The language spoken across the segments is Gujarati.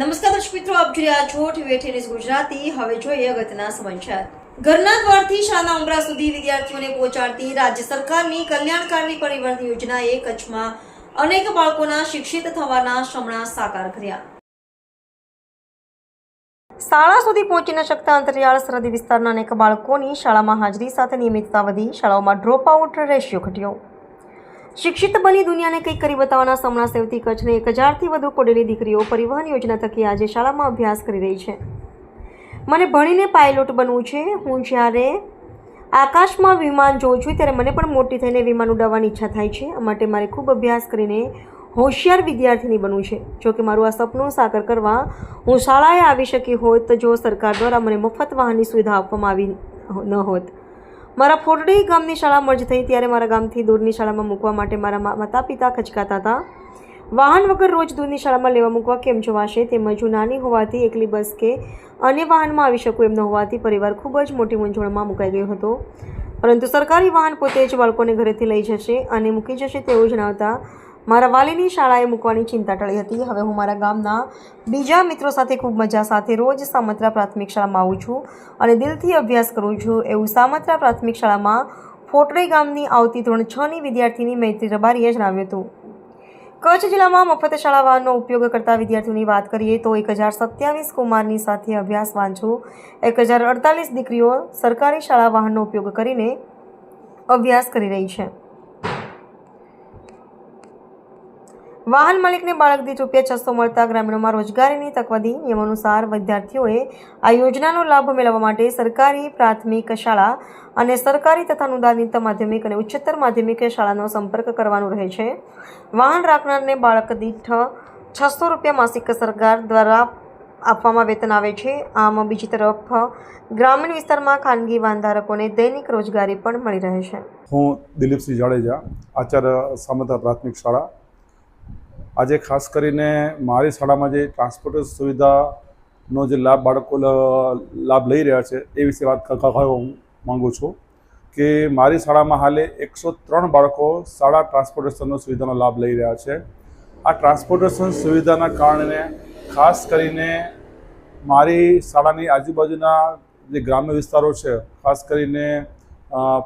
નમસ્કાર દર્શક મિત્રો, આપ જોઈ રહ્યા છો ટીવી ગુજરાતી. હવે જોઈએ અગત્યના સમાચાર. ઘરના દ્વારથી શાળાના ઉમરા સુધી વિદ્યાર્થીઓને પહોંચાડતી રાજ્ય સરકારની કલ્યાણકારી પરિવર્તન યોજનાએ કચ્છમાં અનેક બાળકોના શિક્ષિત થવાના શ્રમણા સાકાર કર્યા. શાળા સુધી પહોંચી ન શકતા અંતરિયાળ સરહદી વિસ્તારના અનેક બાળકોની શાળામાં હાજરી સાથે નિયમિતતા વધી, શાળાઓમાં ડ્રોપ આઉટ રેશિયો ઘટ્યો. શિક્ષિત બની દુનિયાને કંઈક કરી બતાવવાના સપના સેવતી કચ્છની એક હજારથી વધુ કોડેલી દીકરીઓ પરિવહન યોજના થકી આજે શાળામાં અભ્યાસ કરી રહી છે. મને ભણીને પાયલોટ બનવું છે. હું જ્યારે આકાશમાં વિમાન જોઉં છું, ત્યારે મને પણ મોટી થઈને વિમાન ઉડાવવાની ઈચ્છા થાય છે. માટે મારે ખૂબ અભ્યાસ કરીને હોશિયાર વિદ્યાર્થીની બનવું છે. જો કે મારું આ સપનું સાકર કરવા હું શાળાએ આવી શકી હોત, તો જો સરકાર દ્વારા મને મફત વાહનની સુવિધા આપવામાં આવી ન હોત. મારા ફોરડી ગામની શાળા મર્જ થઈ ત્યારે મારા ગામથી દૂરની શાળામાં મૂકવા માટે મારા માતા પિતા ખચકાતા હતા. વાહન વગર રોજ દૂરની શાળામાં લેવા મૂકવા કેમ જવાશે? તેમજ હું નાની હોવાથી એકલી બસ કે અન્ય વાહનમાં આવી શકું એમ ન હોવાથી પરિવાર ખૂબ જ મોટી મૂંઝવણમાં મુકાઈ ગયો હતો. પરંતુ સરકારી વાહન પોતે જ બાળકોને ઘરેથી લઈ જશે અને મૂકી જશે તેવું જણાવતા મારા વાલીની શાળાએ મૂકવાની ચિંતા ટળી હતી. હવે હું મારા ગામના બીજા મિત્રો સાથે ખૂબ મજા સાથે રોજ સામત્રા પ્રાથમિક શાળામાં આવું છું અને દિલથી અભ્યાસ કરું છું એવું સામત્રા પ્રાથમિક શાળામાં ફોટરી ગામની આવતી ધોરણ છની વિદ્યાર્થીની મૈત્રી રબારીએ જણાવ્યું હતું. કચ્છ જિલ્લામાં મફત શાળા વાહનનો ઉપયોગ કરતા વિદ્યાર્થીઓની વાત કરીએ તો એક હજાર સત્યાવીસ કુમારની સાથે અભ્યાસ વાંચો એક હજાર અડતાલીસ દીકરીઓ સરકારી શાળા વાહનનો ઉપયોગ કરીને અભ્યાસ કરી રહી છે. વાહન માલિકને બાળક દીઠ રૂપિયા છસો મળતા ગ્રામીણોમાં રોજગારીની તક વધી નિયમ વિદ્યાર્થીઓએ આ યોજનાનો લાભ મેળવવા માટે સરકારી પ્રાથમિક શાળા અને સરકારી તથા અનુદાનિત માધ્યમિક અને ઉચ્ચતર માધ્યમિક શાળાનો સંપર્ક કરવાનો રહે છે. વાહન રાખનારને બાળક દીઠ છસો રૂપિયા માસિક સરકાર દ્વારા આપવામાં વેતન આવે છે. આમ બીજી તરફ ગ્રામીણ વિસ્તારમાં ખાનગી વાહનધારકોને દૈનિક રોજગારી પણ મળી રહે છે. હું દિલીપસિંહ જાડેજા, આચાર્ય સામતા પ્રાથમિક શાળા આજે ખાસ કરીને મારી શાળામાં જે ટ્રાન્સપોર્ટ સુવિધાનો જે લાભ બાળકો લાભ લઈ રહ્યા છે એ વિશે વાત કરવા હું માગું છું કે મારી શાળામાં હાલે એકસો ત્રણ બાળકો શાળા ટ્રાન્સપોર્ટેશનનો સુવિધાનો લાભ લઈ રહ્યા છે. આ ટ્રાન્સપોર્ટેશન સુવિધાના કારણે ખાસ કરીને મારી શાળાની આજુબાજુના જે ગ્રામ્ય વિસ્તારો છે, ખાસ કરીને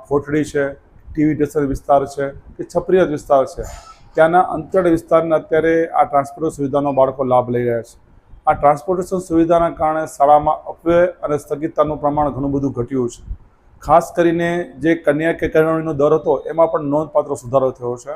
ફોટડી છે, ટીવી સ્ટેશન વિસ્તાર છે, કે છપરિયાત વિસ્તાર છે ત્યાંના અંતર વિસ્તારના અત્યારે આ ટ્રાન્સપોર્ટ સુવિધાનો બાળકો લાભ લઈ રહ્યા છે. આ ટ્રાન્સપોર્ટેશન સુવિધાના કારણે શાળામાં અપવ્યય અને સ્થગિતતાનું પ્રમાણ ઘણું બધું ઘટ્યું છે. ખાસ કરીને જે કન્યા કે કન્યાનો દર હતો, એમાં પણ નોંધપાત્ર સુધારો થયો છે.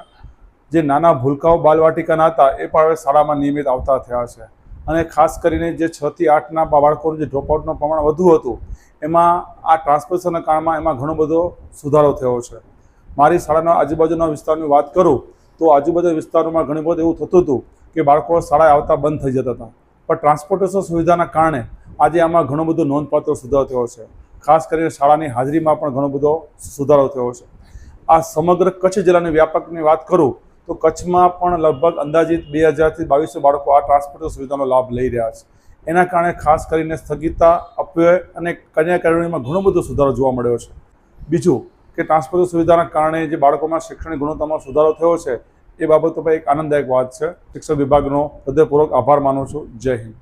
જે નાના ભૂલકાઓ બાલવાટિકાના હતા, એ પણ હવે શાળામાં નિયમિત આવતા થયા છે. અને ખાસ કરીને જે છ થી આઠના બાળકોનું જે ડ્રોપઆઉટનું પ્રમાણ વધુ હતું, એમાં આ ટ્રાન્સપોર્ટેશનના કારણમાં એમાં ઘણો બધો સુધારો થયો છે. મારી શાળાના આજુબાજુના વિસ્તારની વાત કરું તો આજુબાજુ વિસ્તારોમાં ઘણી બધું એવું થતું હતું કે બાળકો શાળાએ આવતા બંધ થઈ જતા હતા. પણ ટ્રાન્સપોર્ટેશન સુવિધાના કારણે આજે આમાં ઘણો બધો નોંધપાત્ર સુધારો થયો છે. ખાસ કરીને શાળાની હાજરીમાં પણ ઘણો બધો સુધારો થયો છે. આ સમગ્ર કચ્છ જિલ્લાની વ્યાપકની વાત કરું તો કચ્છમાં પણ લગભગ અંદાજિત બે હજારથી બાવીસો બાળકો આ ટ્રાન્સપોર્ટેશન સુવિધાનો લાભ લઈ રહ્યા છે. એના કારણે ખાસ કરીને સ્થગિતતા, અપવ્યય અને કન્યા કેળવણીમાં ઘણો બધો સુધારો જોવા મળ્યો છે. બીજું કે ટ્રાન્સપોર્ટ સુવિધાના કારણે જે બાળકોમાં શૈક્ષણિક ગુણવત્તામાં સુધારો થયો છે, એ બાબતો પર એક આનંદદાયક વાત છે. શિક્ષણ વિભાગનો હૃદયપૂર્વક આભાર માનું છું. જય હિન્દ.